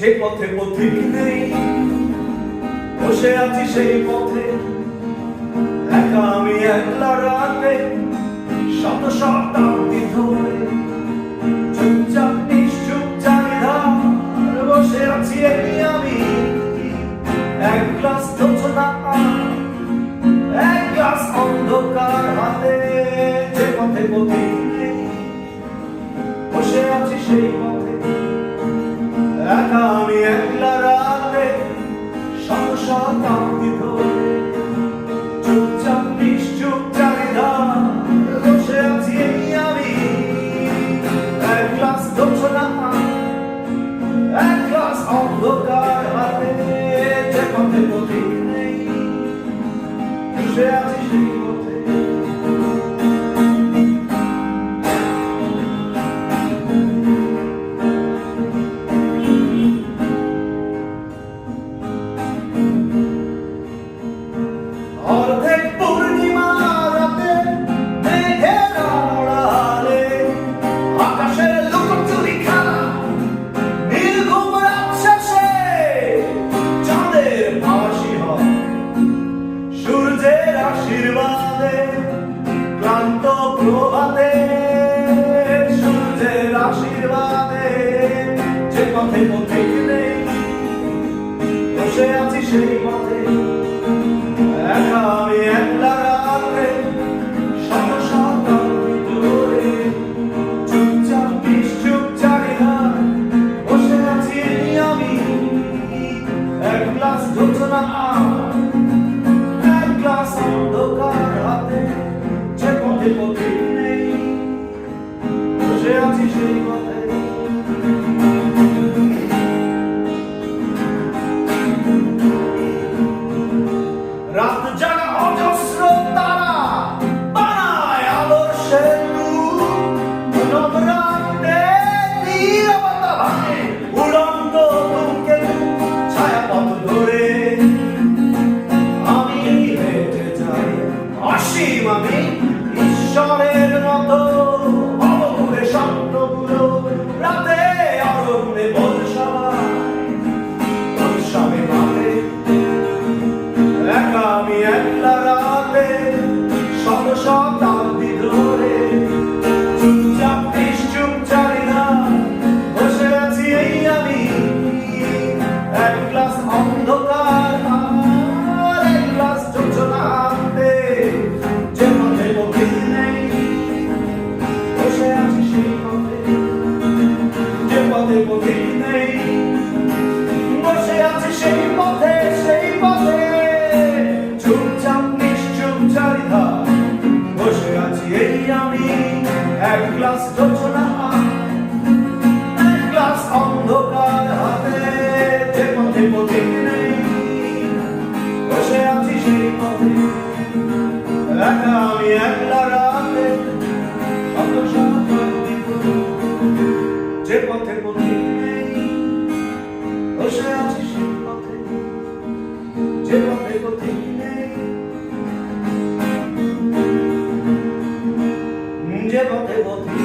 যে পথে পথিক নেই, বসে আছি সেই পথে। একা আমি একলা রাতে, শত শতাব্দী নিশ্চুপ চারিধার বসে আছি এক গ্লাস এক গ্লাস অন্ধকার যে পথে বসে আছি সেই একা আমি একলা রাতে শত শতাব্দী ধরে চুপচাপ, নিশ্চুপ চারিধার বসে আছি আমি। এক এক গ্লাস অন্ধকার হাতে, যে পথে পথিক নেই। বসে আছি সেই পথে। পথে পথিক নেই বসে আছি সেই পথে। একা আমি একলা রাতে, শত শতাব্দী ধরে চুপচাপ নিশ্চুপ চারিধার বসে আছি আমি। এক গ্লাস যোচনা এক আমি ঈশ্বরের মতো। অবঘুরে স্বপ্নগুলো রাতে অরণ্যে বলসভায় বলসবে মাঠে একা আমি একলা রাতে শত সেই পথে সেই পথে। চুপচাপ নিশ্চুপ চারিধার বসে আছি এই আমি। এক গ্লাস যোচনা এক গ্লাস অন্ধকার বসে আছি সেই পথে। আমি একলা যে পথে বসে আছি পথে যে পথে